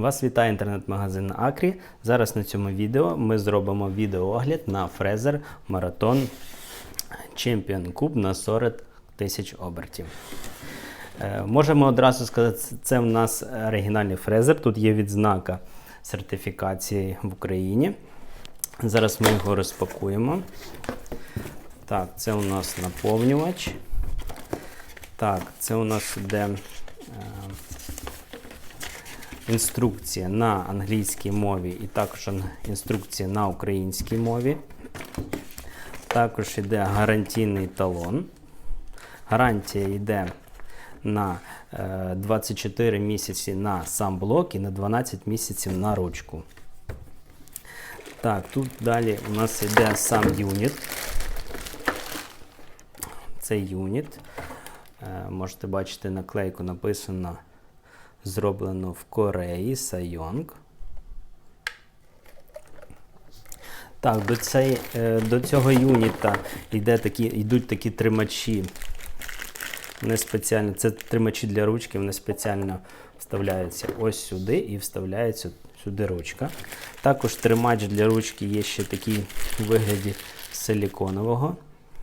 Вас вітає інтернет-магазин Акрі. Зараз на цьому відео ми зробимо відеоогляд на фрезер Marathon Champion Cube на 40 тисяч обертів. Е, Можемо одразу сказати, це в нас оригінальний фрезер. Тут є відзнака сертифікації в Україні. Зараз ми його розпакуємо. Так, це у нас наповнювач. Так, це у нас іде е, інструкція на англійській мові і також інструкція на українській мові. Також йде гарантійний талон. Гарантія йде на е, 24 місяці на сам блок і на 12 місяців на ручку. Так, тут далі у нас йде сам юніт. Цей юніт. Е, можете бачити наклейку написано зроблено в Кореї Сайонг. Так, до, цей, е, до цього юніта йде такі, йдуть такі тримачі. Вони спеціально, це тримачі для ручки, вони спеціально вставляються ось сюди і вставляється сюди ручка. Також тримач для ручки є ще такий у вигляді силіконового.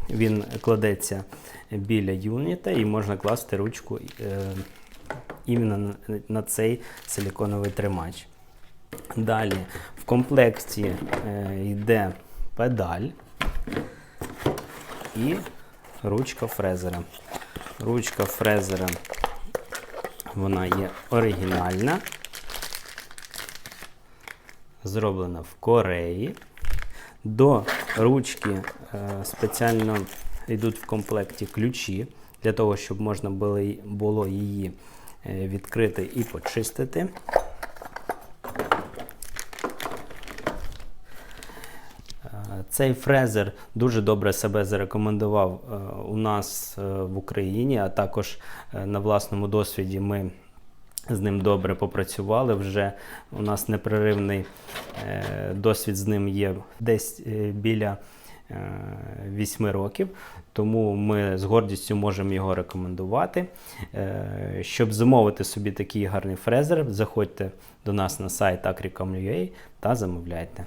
Він кладеться біля юніта і можна класти ручку е, іменно на, цей силіконовий тримач. Далі в комплекті е, йде педаль і ручка фрезера. Ручка фрезера вона є оригінальна, зроблена в Кореї. До ручки е, спеціально йдуть в комплекті ключі для того, щоб можна було, її відкрити і почистити. Е, Цей фрезер дуже добре себе зарекомендував е, у нас е, в Україні, а також е, на власному досвіді ми з ним добре попрацювали. Вже у нас непреривний е, досвід з ним є десь е, біля вісьми 8 років, тому ми з гордістю можемо його рекомендувати. Е, Щоб замовити собі такий гарний фрезер, заходьте до нас на сайт acricom.ua та замовляйте.